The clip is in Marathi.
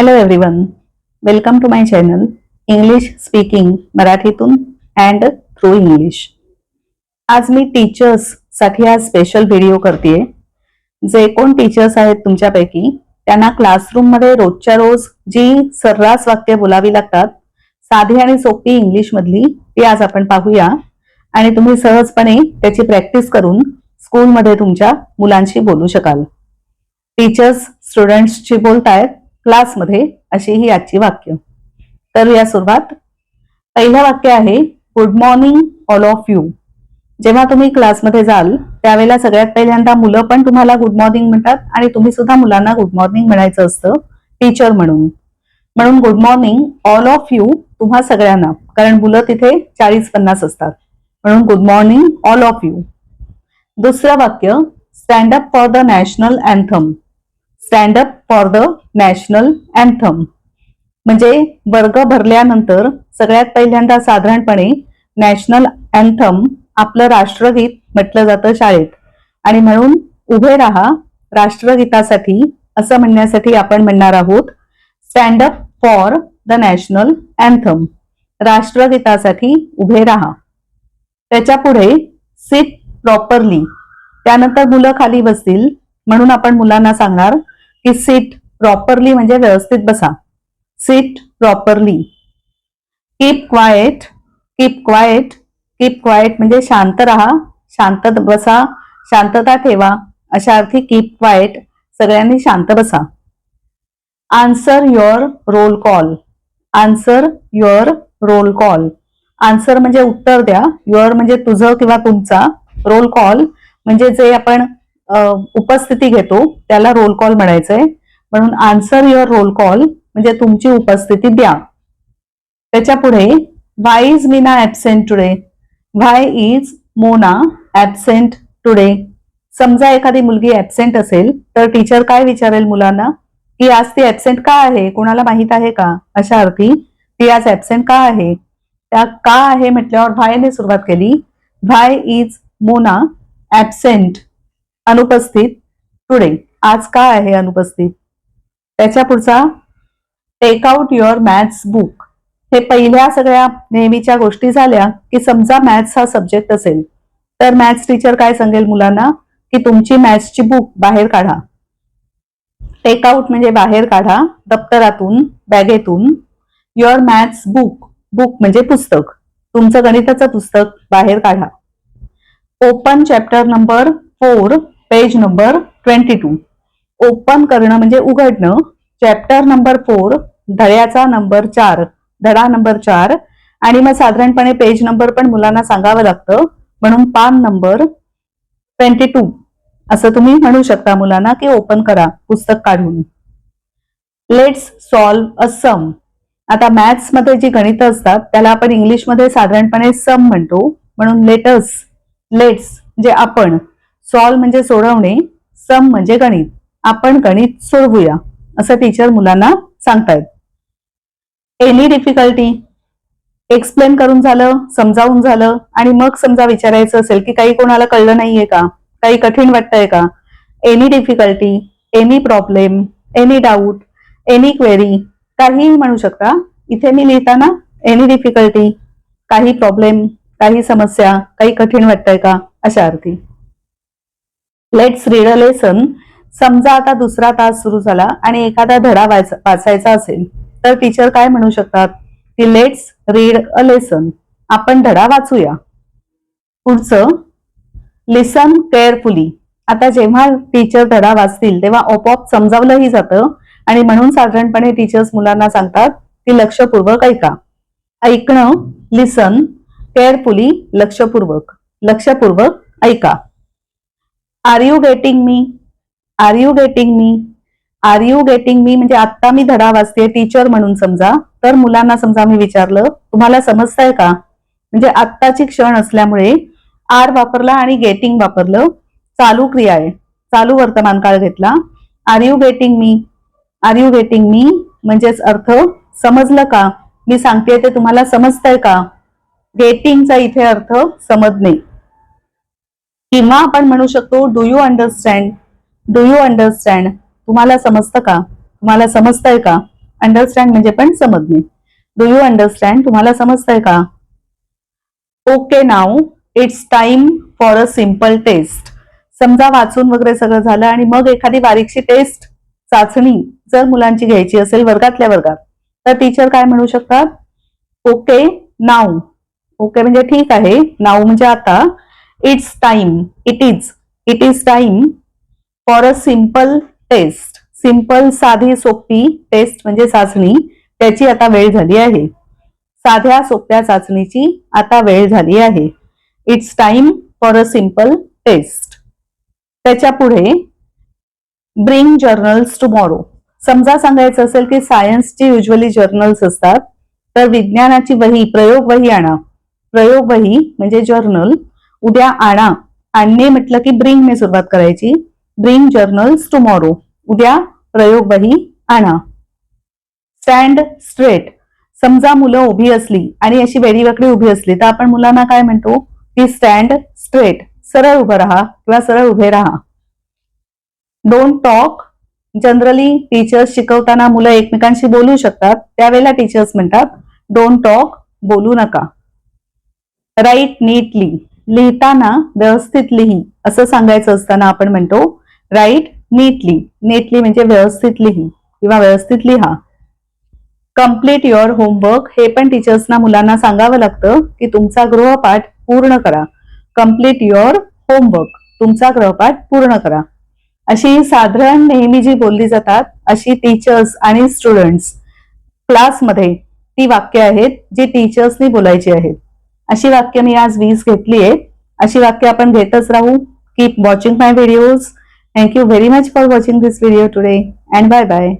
Hello everyone welcome to my channel English speaking मराठीतून अँड थ्रू इंग्लिश आज मी टीचर्ससाठी हा स्पेशल व्हिडिओ करतेय. जे कोण टीचर्स आहेत तुमच्यापैकी त्यांना क्लासरूममध्ये रोजच्या रोज जी सर्रास वाक्य बोलावी लागतात साधी आणि सोपी इंग्लिश मधली ती आज आपण पाहूया. आणि तुम्ही सहजपणे त्याची प्रॅक्टिस करून स्कूलमध्ये तुमच्या मुलांशी बोलू शकाल. टीचर्स स्टुडंट्सची बोलतायत क्लासमध्ये अशी ही आजची वाक्य. करूया सुरुवात. पहिलं वाक्य आहे good morning all of you जेव्हा तुम्ही क्लासमध्ये जाल त्यावेळेला सगळ्यात पहिल्यांदा मुलं पण तुम्हाला गुड मॉर्निंग म्हणतात आणि तुम्ही सुद्धा मुलांना गुड मॉर्निंग म्हणायचं असतं टीचर म्हणून. म्हणून good morning all of you तुम्हा सगळ्यांना कारण मुलं तिथे चाळीस पन्नास असतात. म्हणून good morning all of you दुसरं वाक्य stand up for the national anthem stand up for the national anthem म्हणजे वर्ग भरल्यानंतर सगळ्यात पहिल्यांदा साधारणपणे नॅशनल अँथम आपलं राष्ट्रगीत म्हटलं जातं शाळेत. आणि म्हणून उभे राहा राष्ट्रगीतासाठी असं म्हणण्यासाठी आपण म्हणणार आहोत stand up for the national anthem राष्ट्रगीतासाठी उभे राहा. त्याच्या पुढे सिट प्रॉपरली त्यानंतर मुलं खाली बसतील म्हणून आपण मुलांना सांगणार की सीट प्रॉपरली म्हणजे व्यवस्थित बसा. Sit properly keep quiet keep quiet keep quiet म्हणजे शांत राहा. शांत बसा. शांतता ठेवा. अशा अर्थी कीप क्वाएट सगळ्यांनी शांत बसा. Answer your roll call answer your roll call answer म्हणजे उत्तर द्या. युअर म्हणजे तुझं किंवा तुमचा रोल कॉल म्हणजे जे आपण उपस्थिती घेतो त्याला रोल कॉल म्हणायचंय. म्हणून आन्सर युअर रोल कॉल म्हणजे तुमची उपस्थिती द्या. त्याच्या पुढे why is Meena absent today why is Mona absent today समजा एखादी मुलगी ऍबसेंट असेल तर टीचर काय विचारेल मुलांना? की आज ती ऍबसेंट का आहे? कोणाला माहीत आहे का? अशा अर्थी ती आज ऍबसेंट का आहे? त्या का आहे म्हटल्यावर व्हायने सुरुवात केली? व्हाय इज मोना ऍबसेंट अनुपस्थित टुडे. आज काय आहे अनुपस्थित? त्याच्या पुढचा take out your maths book हे पहिल्या सगळ्या नेहमीच्या गोष्टी झाल्या की समजा मॅथ्स हा सब्जेक्ट असेल. तर मॅथ्स टीचर काय सांगेल मुलांना? की तुमची मॅथ्सची बुक बाहेर काढा. टेक आउट म्हणजे बाहेर काढा दप्तरातून बॅगेतून. युअर मॅथ्स बुक बुक म्हणजे पुस्तक. तुमचं गणिताचं पुस्तक बाहेर काढा. Open chapter number four page number twenty two. Open करणं म्हणजे उघडणं. चॅप्टर नंबर फोर धड्याचा नंबर चार धडा नंबर चार. आणि मग साधारणपणे पेज नंबर पण मुलांना सांगावं लागतं. म्हणून पान नंबर ट्वेंटी टू असं तुम्ही म्हणू शकता मुलांना की ओपन करा पुस्तक काढून. लेट्स सॉल्व अ सम आता मॅथ्समध्ये जी गणित असतात त्याला आपण इंग्लिशमध्ये साधारणपणे सम म्हणतो. म्हणून लेटस लेट्स जे आपण सॉल्व म्हणजे सोडवणे सम म्हणजे गणित. आपण गणित सोडवूया असं टीचर मुलांना सांगतायत. एनी डिफिकल्टी एक्सप्लेन करून झालं समजावून झालं आणि मग समजा विचारायचं असेल की काही कोणाला कळलं नाहीये का? काही कठीण वाटतंय का? Any difficulty any problem any doubt any query काहीही म्हणू शकता. इथे मी लिहिताना एनी डिफिकल्टी काही प्रॉब्लेम काही समस्या काही कठीण वाटतंय का? अशा अर्थी. लेट्स रीड अ लेसन समजा आता दुसरा तास सुरू झाला आणि एखादा धडा वाच- वाचायचा असेल तर टीचर काय म्हणू शकतात? की लेट्स रीड अ लेसन आपण धडा वाचूया. पुढचं लिसन केअरफुली आता जेव्हा टीचर धडा वाचतील तेव्हा आपोआप समजावलंही जातं आणि म्हणून साधारणपणे टीचर्स मुलांना सांगतात की लक्षपूर्वक ऐका. ऐकणं लिसन केअरफुली लक्षपूर्वक. लक्षपूर्वक ऐका. Are you getting me are you getting me are you getting me म्हणजे आत्ता मी धडा वाचते टीचर म्हणून समजा. तर मुलांना समजा मी विचारलं तुम्हाला समजतंय का? म्हणजे आत्ताची क्षण असल्यामुळे आर वापरला आणि गेटिंग वापरलं. चालू क्रिया आहे. चालू वर्तमान काळ घेतला. Are you getting me are you getting me म्हणजेच अर्थ समजलं का? मी सांगते ते तुम्हाला समजतंय का? गेटिंगचा इथे अर्थ समजणे. किंवा आपण म्हणू शकतो do you understand do you understand तुम्हाला समजतं का? तुम्हाला समजतंय का? अंडरस्टँड म्हणजे पण समजणे. डू यू अंडरस्टँड तुम्हाला समजतंय का? Okay now it's time for a simple test समजा वाचून वगैरे सगळं झालं आणि मग एखादी बारीकशी टेस्ट चाचणी जर मुलांची घ्यायची असेल वर्गातल्या वर्गात तर टीचर काय म्हणू शकतात? ओके नाव ओके म्हणजे ठीक आहे. नाव म्हणजे आता. It's time it is it is time for a simple test simple साधी सोपी टेस्ट म्हणजे चाचणी. त्याची आता वेळ झाली आहे. साध्या सोप्या चाचणीची आता वेळ झाली आहे. It's time for a simple test त्याच्या पुढे ब्रिंग जर्नल्स टुमॉरो समजा सांगायचं असेल की सायन्सची युजली जर्नल्स असतात तर विज्ञानाची वही प्रयोग वही आणा. प्रयोग वही म्हणजे जर्नल उद्या आणा. आणणे म्हटलं की ब्रिंग ने सुरुवात करायची. ब्रिंग जर्नल्स टुमॉरो उद्या प्रयोग वही आणा. स्टँड स्ट्रेट समजा मुलं उभी असली आणि अशी वेडीवाकडी उभी असली तर आपण मुलांना काय म्हणतो? की स्टँड स्ट्रेट सरळ उभं राहा किंवा सरळ उभे राहा. डोंट टॉक जनरली टीचर्स शिकवताना मुलं एकमेकांशी बोलू शकतात. त्यावेळेला टीचर्स म्हणतात डोंट टॉक बोलू नका. राईट नीटली लिहिताना व्यवस्थित लिही असं सांगायचं असताना आपण म्हणतो राईट नीटली नीटली म्हणजे व्यवस्थित लिही किंवा व्यवस्थित लिहा. कंप्लीट युअर होमवर्क हे पण टीचर्सना मुलांना सांगावं लागतं की तुमचा गृहपाठ पूर्ण करा. कंप्लीट युअर होमवर्क तुमचा गृहपाठ पूर्ण करा. अशी साधारण नेहमी जी बोलली जातात अशी टीचर्स आणि स्टुडंट्स क्लासमध्ये ती वाक्य आहेत जी टीचर्सनी बोलायची आहेत. अशी वाक्य मी आज वीस घेतली आहेत अशी वाक्य आपण घेतच राहू. Keep watching my videos thank you very much for watching this video today and bye bye